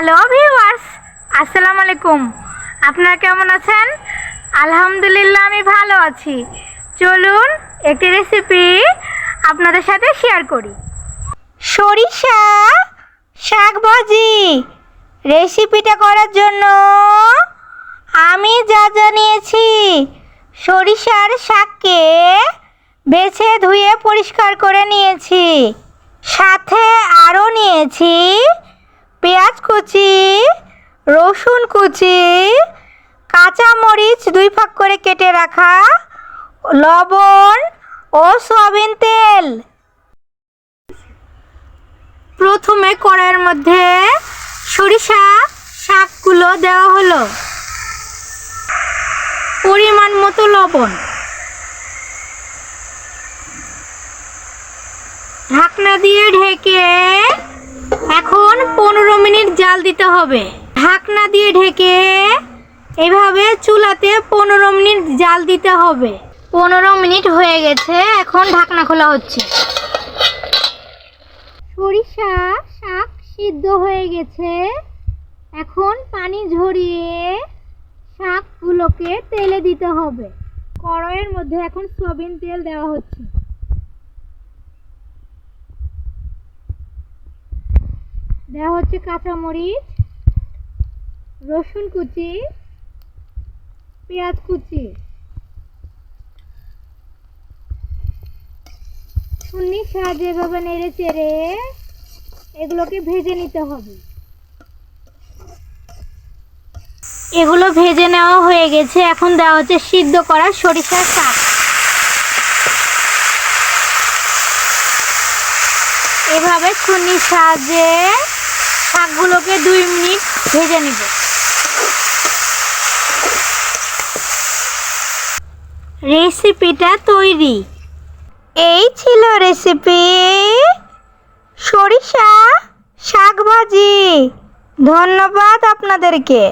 Hello viewers আসসালামু আলাইকুম আপনারা কেমন আছেন আলহামদুলিল্লাহ আমি ভালো আছি চলুন একটি রেসিপি আপনাদের সাথে শেয়ার করি সরিষা শাক ভাজি রেসিপিটা করার জন্য আমি যা যা নিয়েছি সরিষার শাককে বেছে ধুয়ে পরিষ্কার করে নিয়েছি সাথে আরও নিয়েছি কুচি, রসুন কুচি কাঁচা মরিচ দুই ফাঁক করে কেটে রাখা, লবণ ও সয়াবিন তেল। প্রথমে কড়াইয়ের মধ্যে সরিষা শাকগুলো দেওয়া হলো। পরিমাণ মতো লবণ। ঢাকনা দিয়ে ঢেকে এখন পনেরো মিনিট জাল দিতে হবে। ঢাকনা দিয়ে ঢেকে এভাবে চুলাতে পনেরো মিনিট জাল দিতে হবে। পনেরো মিনিট হয়ে গেছে, এখন ঢাকনা খোলা হচ্ছে। সরিষা শাক সিদ্ধ হয়ে গেছে। এখন পানি ঝরিয়ে শাকগুলোকে তেলে দিতে হবে। কড়াইয়ের মধ্যে এখন সয়াবিন তেল দেওয়া হচ্ছে। দেওয়া হচ্ছে কাঁচামরিচ, রসুন কুচি, পেঁয়াজ কুচি। ছুন্নির সাহায্যে এভাবে নেড়ে চেড়ে এগুলোকে ভেজে নিতে হবে। এগুলো ভেজে নেওয়া হয়ে গেছে। এখন দেওয়া হচ্ছে সিদ্ধ করা সরিষার শাক। এভাবে ছুনির সাহায্যে শাকগুলোকে দুই মিনিট ভেজে নেব। রেসিপিটা তৈরি। এই ছিল রেসিপি সরিষা শাক ভাজি। ধন্যবাদ আপনাদেরকে।